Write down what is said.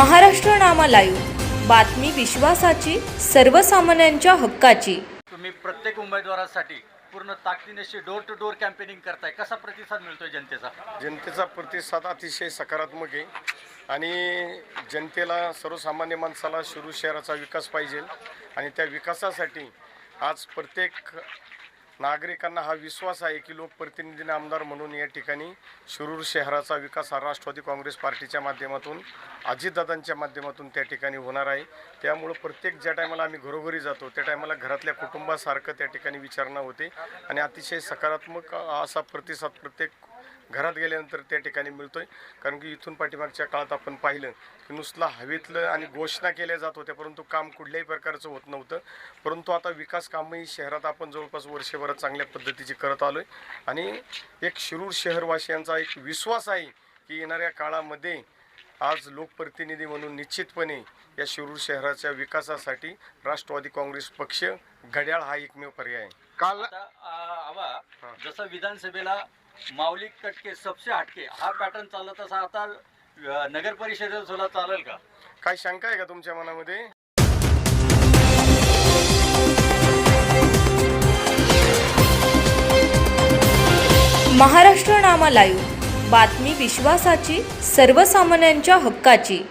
Maharashtra Nama live. बातमी विश्वासाची सर्वसामान्यांच्या हक्काची. तुम्ही प्रत्येक उमेदवारासाठी पूर्ण ताकदीनेशी डोर टू डोर कॅम्पेनिंग करताय. कसा प्रतिसाद मिळतोय जनतेचा? जनतेचा प्रतिसाद अतिशय सकारात्मक आहे. आणि जनतेला सर्वसामान्य माणसाला शिरूर शहराचा विकास पाहिजे. आणि त्या विकासासाठी आज प्रत्येक नागरिकांना हा विश्वास आहे की लोकप्रतिनिधीने आमदार म्हणून या ठिकाणी शिरूर शहराचा विकास हा राष्ट्रवादी काँग्रेस पार्टीच्या माध्यमातून अजितदादांच्या माध्यमातून त्या ठिकाणी होणार आहे. त्यामुळं प्रत्येक ज्या टायमाला आम्ही घरोघरी जातो त्या टायमाला घरातल्या कुटुंबासारखं त्या ठिकाणी विचारणा होते. आणि अतिशय सकारात्मक असा प्रतिसाद प्रत्येक घरात गेल्यानंतर त्या ठिकाणी मिळतोय. कारण की इथून पाठीमागच्या काळात आपण पाहिलं की नुसतं हवेतलं आणि घोषणा केल्या जात होत्या परंतु काम कुठल्याही प्रकारचं होत नव्हतं. परंतु आता विकास कामही शहरात आपण जवळपास वर्षभरात चांगल्या पद्धतीची करत आलो आहे आणि एक शिरूर शहरवासियांचा एक विश्वास आहे की येणाऱ्या काळामध्ये आज लोकप्रतिनिधी म्हणून निश्चितपणे या शिरूर शहराच्या विकासासाठी राष्ट्रवादी काँग्रेस पक्ष घड्याळ हा एकमेव पर्याय आहे. काल जसं विधानसभेला माऊली कटके सबसे हटके. हा पॅटर्न चालत असा आता अ, नगर परिषदेला सुद्धा चालेल का? काय शंका आहे का तुमच्या मनामध्ये? महाराष्ट्र नामा लाईव्ह. बातमी विश्वासाची सर्वसामान्यांच्या हक्काची.